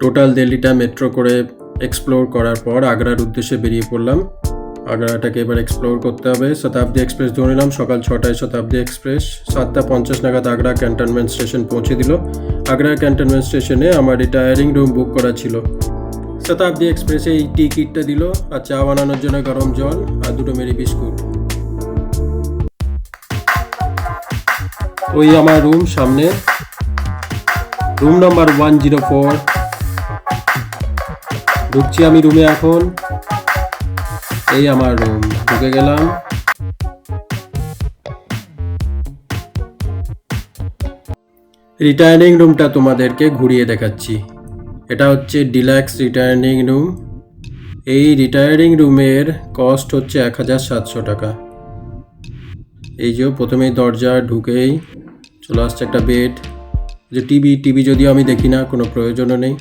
Total দিল্লিটা metro করে explore করার পর আগ্রার উদ্দেশ্যে বেরিয়ে পড়লাম। আগ্রাটাকে এবার এক্সপ্লোর করতে হবে। শতাব্দী এক্সপ্রেস ধরে নিলাম, সকাল ছটায় শতাব্দী এক্সপ্রেস সাতটা পঞ্চাশ নাগাদ আগ্রা ক্যান্টনমেন্ট স্টেশন পৌঁছে দিল। আগ্রা ক্যান্টনমেন্ট স্টেশনে আমার রিটায়ারিং রুম বুক করা ছিল। শতাব্দী এক্সপ্রেসে এই টিকিটটা দিল আর চা বানানোর জন্য গরম জল আর দুটো মেরি বিস্কুট। ওই আমার রুম সামনে। Room number one zero four ঢুকছি আমি রুমে এখন। এই আমার রুম, ঢুকে গেলাম। রিটায়ারিং রুমটা তোমাদেরকে ঘুরিয়ে দেখাচ্ছি। এটা হচ্ছে ডিলাক্স রিটায়ারিং রুম এই রিটায়ারিং রুমের কস্ট হচ্ছে এক হাজার সাতশো টাকা। এই যে প্রথমেই দরজা ঢুকেই চলে আসছে একটা বেড যে টিভি টিভি যদিও আমি দেখি না, কোনো প্রয়োজনও নেই।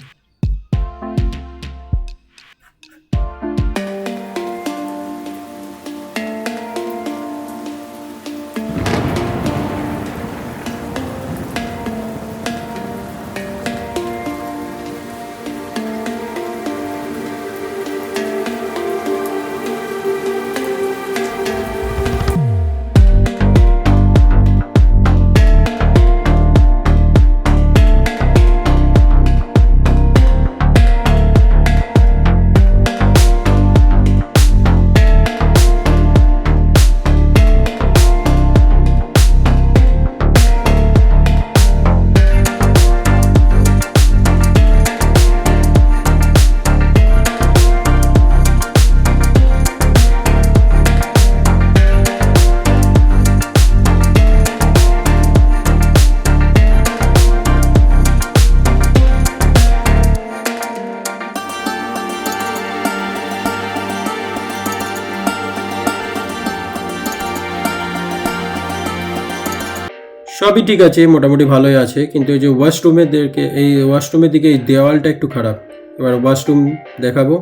সবই ঠিক আছে, মোটামুটি ভালোই আছে। কিন্তু এই যে ওয়াশরুমের দিকে এই ওয়াশরুমের দিকে এই দেওয়ালটা একটু খারাপ। এবার ওয়াশরুম দেখাবো।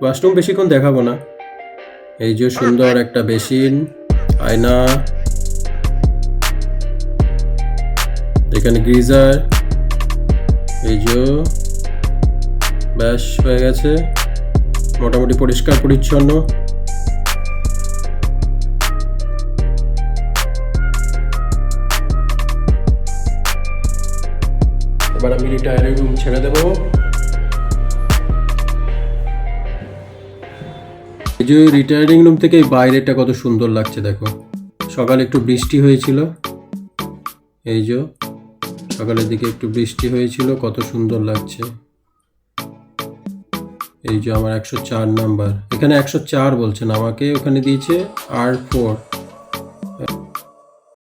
ওয়াশরুম বেশিক্ষণ দেখাবো না। এই যে সুন্দর একটা বেসিন, আয়না। এখানে গ্রিজার এই যে, ব্যাস হয়ে গেছে। মোটামুটি পরিষ্কার পরিচ্ছন্ন। এবার আমি রিটায়ারিং রুম ছেড়ে দেবো। এই যে রিটায়ারিং রুম থেকে বাইরেটা কত সুন্দর লাগছে, দেখো। সকালে একটু বৃষ্টি হয়েছিল। এই যে, সকালের দিকে একটু বৃষ্টি হয়েছিল, কত সুন্দর লাগছে। এই যে আমার একশো চার নাম্বার এখানে একশো চার বলছেন, আমাকে ওখানে দিয়েছে আর ফোর